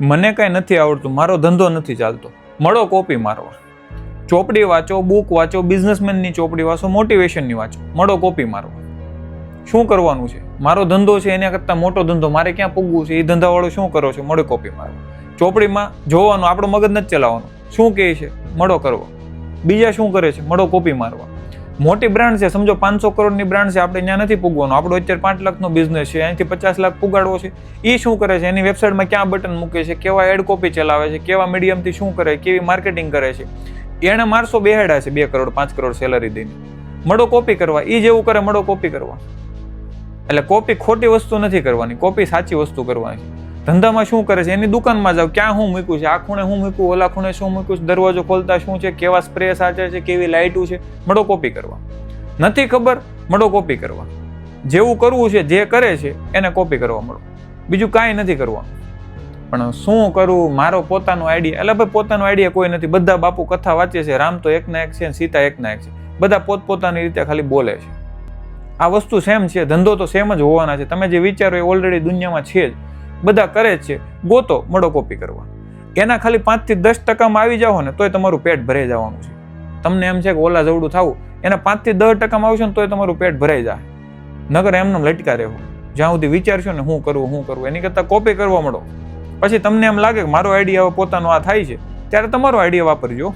મને કાંઈ નથી આવડતું, મારો ધંધો નથી ચાલતો. મળો કોપી મારવા. ચોપડી વાંચો બુક વાંચો બિઝનેસમેનની ચોપડી વાંચો મોટિવેશનની વાંચો. મળો કોપી મારવા. શું કરવાનું છે? મારો ધંધો છે એના કરતાં મોટો ધંધો. મારે ક્યાં પૂગવું છે? એ ધંધાવાળો શું કરો છો? મળો કોપી મારવા. ચોપડીમાં જોવાનું, આપણો મગજ નથી ચલાવવાનું. શું કહે છે? મળો કરવા. બીજા શું કરે છે? મળો કોપી મારવા. મોટી બ્રાન્ડ છે, સમજો પાંચસો કરોડની બ્રાન્ડ છે, આપણે ત્યાં નથી પૂગવાનું. આપણો અત્યારે પાંચ લાખનો બિઝનેસ છે, અહીંથી પચાસ લાખ પુગાડવો છે. એ શું કરે છે? એની વેબસાઇટમાં ક્યાં બટન મૂકે છે? કેવા એડ કોપી ચલાવે છે? કેવા મીડિયમથી શું કરે? કેવી માર્કેટિંગ કરે છે? એણે મારસો બેહાડ્યા છે, બે કરોડ, પાંચ કરોડ સેલરી દઈને. મડો કોપી કરવા. એ જેવું કરે મડો કોપી કરવા. એટલે કોપી ખોટી વસ્તુ નથી કરવાની. કોપી સાચી વસ્તુ કરવાની. ધંધામાં શું કરે છે? એની દુકાનમાં જાવ ક્યાં હું મૂક્યું છે? આ ખૂણે હું મૂક્યું? ઓલા ખૂણે શું મૂક્યું છે? દરવાજો ખોલતા શું છે? કેવા સ્પ્રે સાચે છે? કેવી લાઇટું છે? મડો કોપી કરવા. નથી ખબર? મડો કોપી કરવા. જેવું કરવું છે, જે કરે છે, એને કોપી કરવા મળો. બીજું કાંઈ નથી કરવાનું પણ શું કરવું મારો પોતાનો આઈડિયા એટલે ભાઈ, પોતાનો આઈડિયા કોઈ નથી. બધા બાપુ કથા વાંચે છે. રામ તો એકના એક છે સીતા એકના એક છે. બધા પોતપોતાની રીતે ખાલી બોલે છે. આ વસ્તુ સેમ છે. ધંધો તો સેમ જ હોવાના છે. તમે જે વિચારો એ ઓલરેડી દુનિયામાં છે જ. બધા કરે છે, ગોતો, મળો કોપી કરવા. એના ખાલી પાંચથી દસ ટકામાં આવી જાઓ ને, તોય તમારું પેટ ભરાઈ જવાનું છે. તમને એમ છે કે ઓલા જવડું થવું, એના પાંચથી દસ ટકામાં આવશે ને, તોય તમારું પેટ ભરાઈ જાય. નગર એમને લટકા રહેવું. જ્યાં સુધી વિચારશો ને શું કરવું શું કરવું એની કરતાં કોપી કરવા મળો. પછી તમને એમ લાગે કે મારો આઈડિયા પોતાનો આ થાય છે, ત્યારે તમારો આઈડિયા વાપરજો.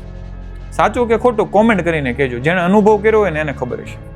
સાચું કે ખોટું કોમેન્ટ કરીને કહેજો. જેણે અનુભવ કર્યો હોય ને, એને ખબર હશે.